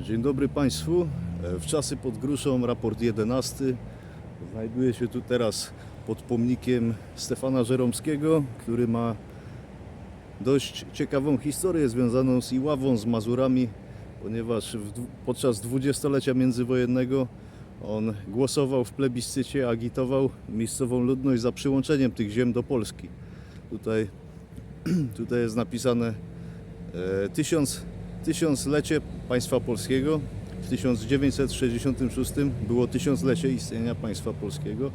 Dzień dobry Państwu. E, W czasy pod gruszą, raport 11. Znajduję się tu teraz pod pomnikiem Stefana Żeromskiego, który ma dość ciekawą historię związaną z Iławą, z Mazurami, ponieważ w, podczas dwudziestolecia międzywojennego on głosował w plebiscycie, agitował miejscową ludność za przyłączeniem tych ziem do Polski. Tutaj, tutaj jest napisane e, tysiąc, tysiąclecie państwa polskiego. W 1966 było tysiąclecie istnienia państwa polskiego.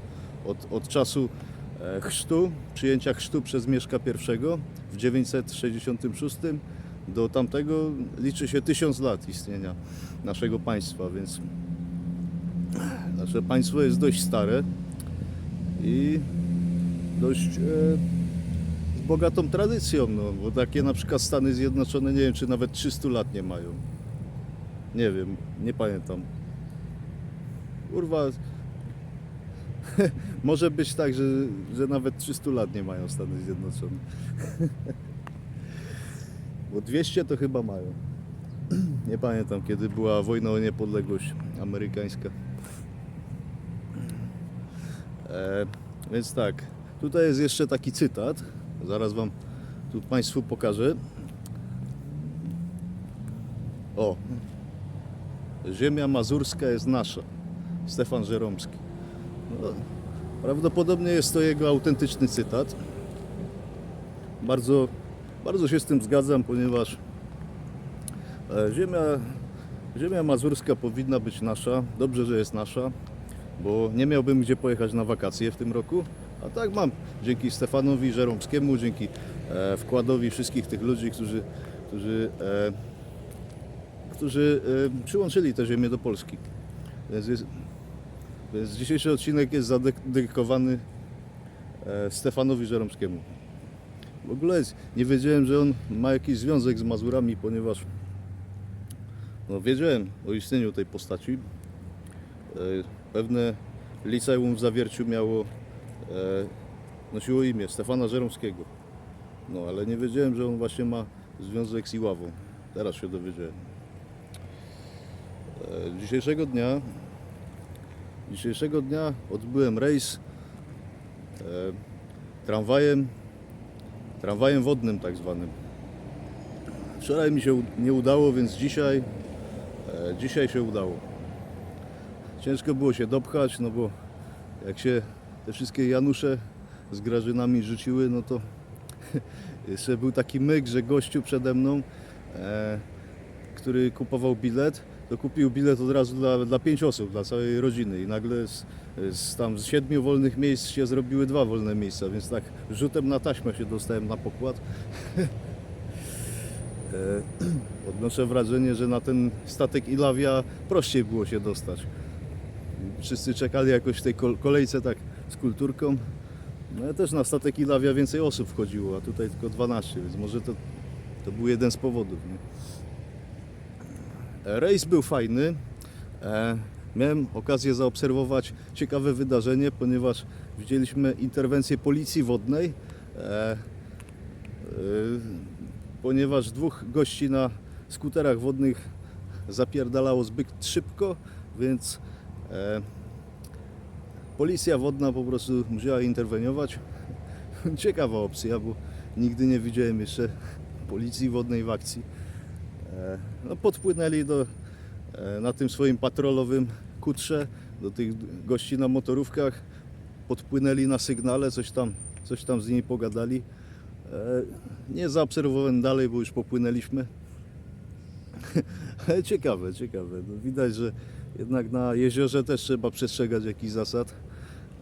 Od, od czasu e, chrztu, przyjęcia chrztu przez Mieszka I w 966 do tamtego liczy się tysiąc lat istnienia naszego państwa, więc nasze państwo jest dość stare i dość e, bogatą tradycją, no, bo takie na przykład Stany Zjednoczone, nie wiem, czy nawet 300 lat nie mają. Nie wiem, nie pamiętam. Kurwa, może być tak, że, że nawet 300 lat nie mają Stany Zjednoczone. Bo 200 to chyba mają. Nie pamiętam, kiedy była wojna o niepodległość amerykańska. E, więc tak, tutaj jest jeszcze taki cytat. Zaraz Wam tu Państwu pokażę. O, Ziemia mazurska jest nasza. Stefan Żeromski. No, prawdopodobnie jest to jego autentyczny cytat. Bardzo, bardzo się z tym zgadzam, ponieważ e, ziemia, ziemia mazurska powinna być nasza. Dobrze, że jest nasza, bo nie miałbym gdzie pojechać na wakacje w tym roku. A tak mam. Dzięki Stefanowi Żeromskiemu, dzięki e, wkładowi wszystkich tych ludzi, którzy, którzy e, którzy e, przyłączyli tę ziemię do Polski. Więc, jest, więc dzisiejszy odcinek jest zadedykowany e, Stefanowi Żeromskiemu. W ogóle jest, nie wiedziałem, że on ma jakiś związek z Mazurami, ponieważ no, wiedziałem o istnieniu tej postaci. E, Pewne liceum w Zawierciu miało, nosiło imię Stefana Żeromskiego. No, ale nie wiedziałem, że on właśnie ma związek z Iławą. Teraz się dowiedziałem. E, Dzisiejszego dnia dzisiejszego dnia odbyłem rejs e, tramwajem tramwajem wodnym tak zwanym. Wczoraj mi się nie udało, więc dzisiaj e, dzisiaj się udało. Ciężko było się dopchać, no bo jak się te wszystkie Janusze z Grażynami rzuciły, no to jeszcze był taki myk, że gościu przede mną e, który kupował bilet, to kupił bilet od razu dla, dla pięć osób, dla całej rodziny i nagle z, z, tam z siedmiu wolnych miejsc się zrobiły dwa wolne miejsca, więc tak rzutem na taśmę się dostałem na pokład. E, Odnoszę wrażenie, że na ten statek Ilawia prościej było się dostać. Wszyscy czekali jakoś w tej kol- kolejce tak z kulturką. No ja też na statek Ilawia więcej osób wchodziło, a tutaj tylko 12, więc może to, to był jeden z powodów. Nie? Rejs był fajny. E, miałem okazję zaobserwować ciekawe wydarzenie, ponieważ widzieliśmy interwencję policji wodnej. E, e, ponieważ dwóch gości na skuterach wodnych zapierdalało zbyt szybko, więc e, policja wodna po prostu musiała interweniować. Ciekawa opcja, bo nigdy nie widziałem jeszcze policji wodnej w akcji. E, no, podpłynęli do, e, na tym swoim patrolowym kutrze do tych gości na motorówkach. Podpłynęli na sygnale, coś tam, coś tam z nimi pogadali. E, Nie zaobserwowałem dalej, bo już popłynęliśmy. Ale ciekawe, ciekawe. No, widać, że jednak na jeziorze też trzeba przestrzegać jakichś zasad.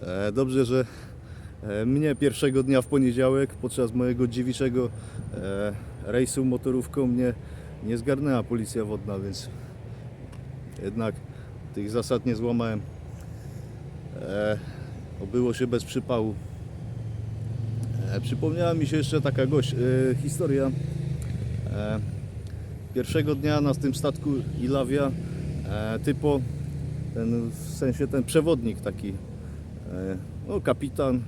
E, Dobrze, że e, mnie pierwszego dnia w poniedziałek podczas mojego dziewiczego e, rejsu motorówką mnie nie zgarnęła policja wodna, więc jednak tych zasad nie złamałem. E, obyło się bez przypału. E, przypomniała mi się jeszcze taka gość, e, historia. E, pierwszego dnia na tym statku Ilawia e, typo, ten, w sensie ten przewodnik taki, e, no kapitan,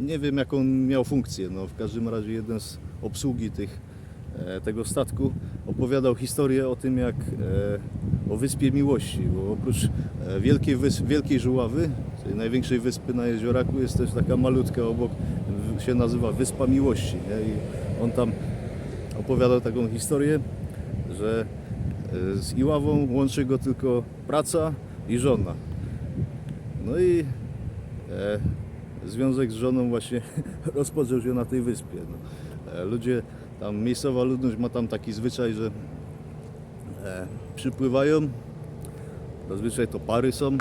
nie wiem jaką miał funkcję, no w każdym razie jeden z obsługi tych e, tego statku opowiadał historię o tym, jak e, o Wyspie Miłości, bo oprócz e, Wielkiej, Wysp, Wielkiej Żuławy, czyli największej wyspy na Jezioraku, jest też taka malutka obok, się nazywa Wyspa Miłości. Nie? I on tam opowiadał taką historię, że e, z Iławą łączy go tylko praca i żona. No i e, związek z żoną właśnie rozpoczął się na tej wyspie. No. E, ludzie, tam miejscowa ludność ma tam taki zwyczaj, że e, przypływają, zazwyczaj to pary są e,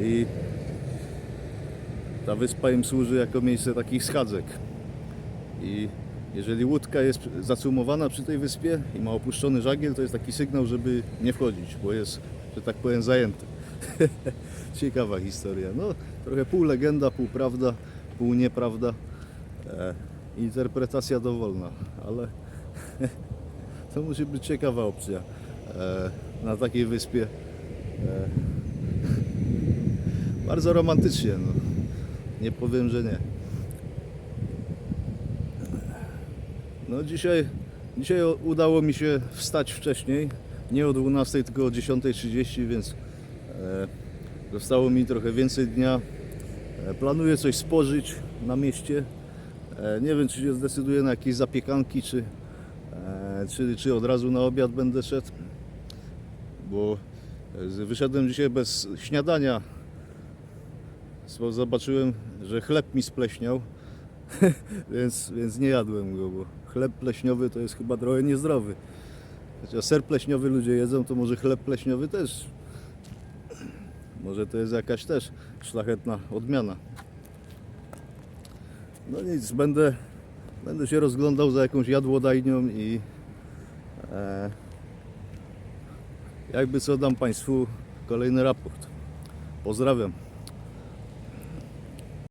i ta wyspa im służy jako miejsce takich schadzek. I jeżeli łódka jest zacumowana przy tej wyspie i ma opuszczony żagiel, to jest taki sygnał, żeby nie wchodzić, bo jest, że tak powiem, zajęty. Ciekawa historia. No, trochę pół legenda, pół prawda, pół nieprawda. E, interpretacja dowolna, ale to musi być ciekawa opcja e, na takiej wyspie. E, bardzo romantycznie, no. nie powiem, że nie. No dzisiaj, dzisiaj udało mi się wstać wcześniej, nie o 12, tylko o 10.30, więc e, zostało mi trochę więcej dnia. E, planuję coś spożyć na mieście. E, nie wiem, czy się zdecyduję na jakieś zapiekanki, czy, e, czy, czy od razu na obiad będę szedł, bo e, wyszedłem dzisiaj bez śniadania. Zobaczyłem, że chleb mi spleśniał, więc, więc nie jadłem go, bo chleb pleśniowy to jest chyba trochę niezdrowy. Chociaż ser pleśniowy ludzie jedzą, to może chleb pleśniowy też. Może to jest jakaś też szlachetna odmiana. No nic, będę, będę się rozglądał za jakąś jadłodajnią i e, jakby co dam Państwu kolejny raport. Pozdrawiam.